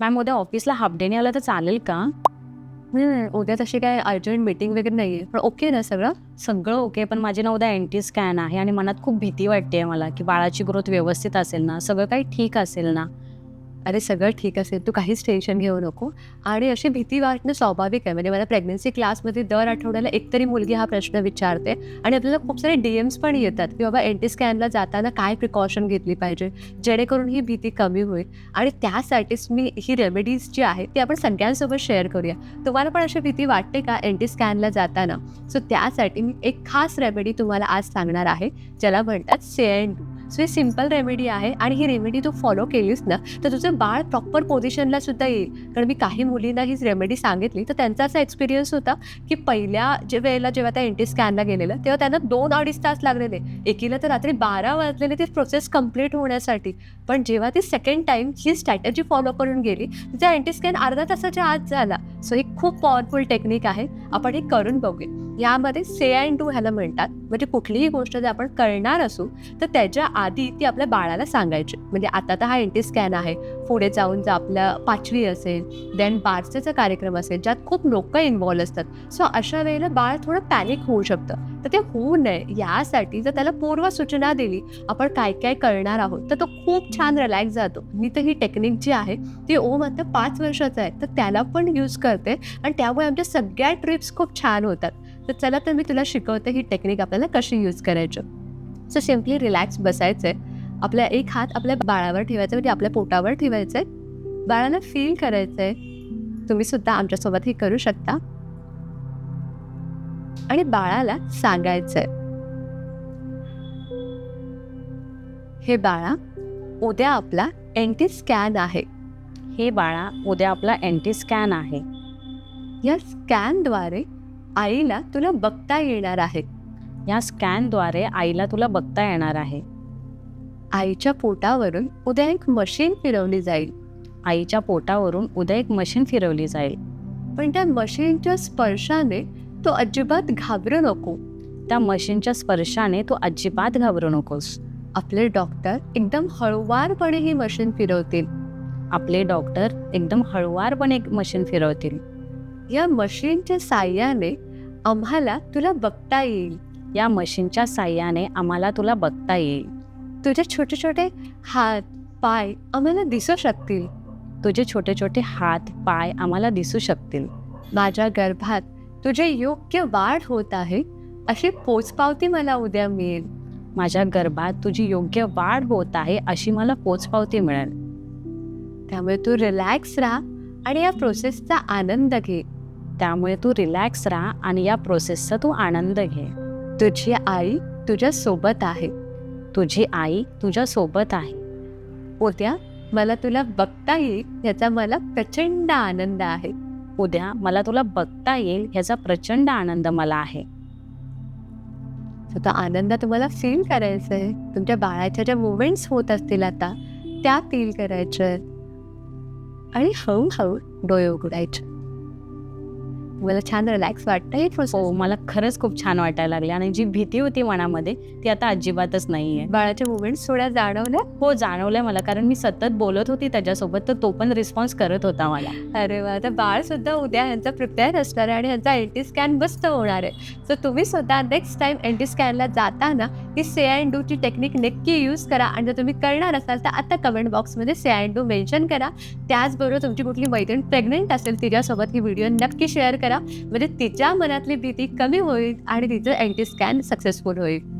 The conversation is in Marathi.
मॅम उद्या ऑफिसला हाफ डेने आला तर चालेल का? उद्या तशी काय अर्जंट मीटिंग वगैरे नाही आहे पण ओके ना सगळं? सगळं ओके पण माझी ना उद्या एन टी स्कॅन आहे आणि मनात खूप भीती वाटते मला की बाळाची ग्रोथ व्यवस्थित असेल ना सगळं काही ठीक असेल ना. अरे सगळं ठीक असेल तू काहीच टेन्शन घेऊ नको. आणि अशी भीती वाटणं स्वाभाविक आहे. म्हणजे मला प्रेग्नन्सी क्लासमध्ये दर आठवड्याला एकतरी मुलगी हा प्रश्न विचारते. आणि आपल्याला खूप सारे डी एम्स पण येतात की बाबा एन टी स्कॅनला जाताना काय प्रिकॉशन घेतली पाहिजे? जेणेकरून ही भीती कमी होईल. आणि त्यासाठीच मी ही रेमेडीज जी आहे ती आपण सगळ्यांसोबत शेअर करूया. तुम्हाला पण अशी भीती वाटते का एन टी स्कॅनला जाताना? सो त्यासाठी मी एक खास रेमेडी तुम्हाला आज सांगणार आहे. ज्याला म्हणतात से एन टू सो ही सिंपल रेमेडी आहे आणि ही रेमेडी तू फॉलो केलीस ना तर तुझं बाळ प्रॉपर पोझिशनला सुद्धा येईल. कारण मी काही मुलींना ही रेमेडी सांगितली. तर त्यांचा असा एक्सपिरियन्स होता की पहिल्या जे वेळेला जेव्हा त्या एन टी स्कॅनला गेलेलं तेव्हा त्यांना दोन अडीच तास लागलेले. एकीला तर रात्री बारा वाजलेले ती प्रोसेस कंप्लीट होण्यासाठी. पण जेव्हा ती सेकंड टाइम ही स्ट्रॅटेजी फॉलो करून गेली तिचा अँटी स्कॅन अर्धा तासाच्या आत झाला. सो ही खूप पॉवरफुल टेक्निक आहे. आपण हे करून बघूया. यामध्ये से अँड डू ह्याला म्हणतात. म्हणजे कुठलीही गोष्ट जर आपण करणार असू तर त्याच्या आधी ती आपल्या बाळाला सांगायची. म्हणजे आता तर हा एन टी स्कॅन आहे. पुढे जाऊन जर आपल्या पाचवी असेल देन बारसेचा कार्यक्रम असेल ज्यात खूप लोक इन्वॉल्व असतात. सो अशा वेळेला बाळ थोडं पॅनिक होऊ शकतं. तर ते होऊ नये. यासाठी जर त्याला पूर्व सूचना दिली आपण काय काय करणार आहोत तर तो खूप छान रिलॅक्स जातो. मी तर ही टेक्निक जी आहे ती ओम आता पाच वर्षाचा आहे. तर त्याला पण यूज करते आणि त्यामुळे आमच्या सगळ्या ट्रिप्स खूप छान होतात. तर चला तर मी तुला शिकवते ही टेक्निक आपल्याला कशी यूज करायची. सो सिम्पली रिलॅक्स बसायचं आहे आपला एक हात आपल्या बाळावर ठेवायचा म्हणजे आपल्या पोटावर ठेवायचं आहे बाळाला फील करायचं आहे तुम्ही सुद्धा आमच्यासोबत हे करू शकता. आणि बाळाला सांगायचं आहे हे बाळा उद्या आपला एन टी स्कॅन आहे. हे बाळा उद्या आपला एन टी स्कॅन आहे. या स्कॅनद्वारे आईला तुला बघता येणार आहे. या स्कॅनद्वारे आईला तुला बघता येणार आहे. आईच्या पोटावरून उद्या एक मशीन फिरवली जाईल. आईच्या पोटावरून उद्या एक मशीन फिरवली जाईल. पण त्या मशीनच्या स्पर्शाने तो अजिबात घाबरू नको. त्या मशीनच्या स्पर्शाने तू अजिबात घाबरू नकोस. आपले डॉक्टर एकदम हळुवारपणे ही मशीन फिरवतील. आपले डॉक्टर एकदम हळुवारपणे एक मशीन फिरवतील. या मशीनच्या साह्याने आम्हाला तुला बघता येईल. या मशीनच्या साह्याने आम्हाला तुला बघता येईल. तुझे छोटे छोटे हात पाय आम्हाला दिसू शकतील. तुझे छोटे छोटे हात पाय आम्हाला दिसू शकतील. माझ्या गर्भात तुझे योग्य वाढ होत आहे अशी पोचपावती मला उद्या मिळेल. माझ्या गर्भात तुझी योग्य वाढ होत आहे अशी मला पोचपावती मिळेल. त्यामुळे तू रिलॅक्स राहा आणि या प्रोसेसचा आनंद घे. त्यामुळे तू रिलॅक्स राहा आणि या प्रोसेसचा तू आनंद घे. तुझी आई तुझ्या सोबत आहे. तुझी आई तुझ्या सोबत आहे. उद्या मला तुला बघता येईल याचा मला प्रचंड आनंद आहे. उद्या मला तुला बघता येईल ह्याचा प्रचंड आनंद मला आहे. तो आनंद तुम्हाला फील करायचा आहे तुमच्या बाळाच्या ज्या मुवमेंट्स होत असतील आता त्या फील करायच्या. आहेत आणि हळूहळू डोळे उघडायचे. तुम्हाला छान रिलॅक्स वाटतं हे हो मला खरंच खूप छान वाटायला लागले आणि जी भीती होती मनामध्ये ती आता अजिबातच नाही आहे बाळाच्या मुवमेंट्स थोड्या जाणवल्या? हो जाणवलंय मला. कारण मी सतत बोलत होती त्याच्यासोबत तर तो पण रिस्पॉन्स करत होता मला. अरे वा आता बाळ सुद्धा उद्या ह्यांचा प्रिपेअर असणार आहे आणि ह्यांचा एन टी स्कॅन मस्त होणार आहे. सो तुम्ही सुद्धा नेक्स्ट टाइम एन टी स्कॅनला जाताना ही से अँड डूची टेक्निक नक्की यूज करा. आणि जर तुम्ही करणार असाल तर आता कमेंट बॉक्समध्ये से अँड डू मेन्शन करा. त्याचबरोबर तुमची कुठली मैत्रीण प्रेग्नेंट असेल तिच्यासोबत ही व्हिडिओ नक्की शेअर करा. म्हणजे तिच्या मनातली भीती कमी होईल आणि तिचं अँटी स्कॅन सक्सेसफुल होईल.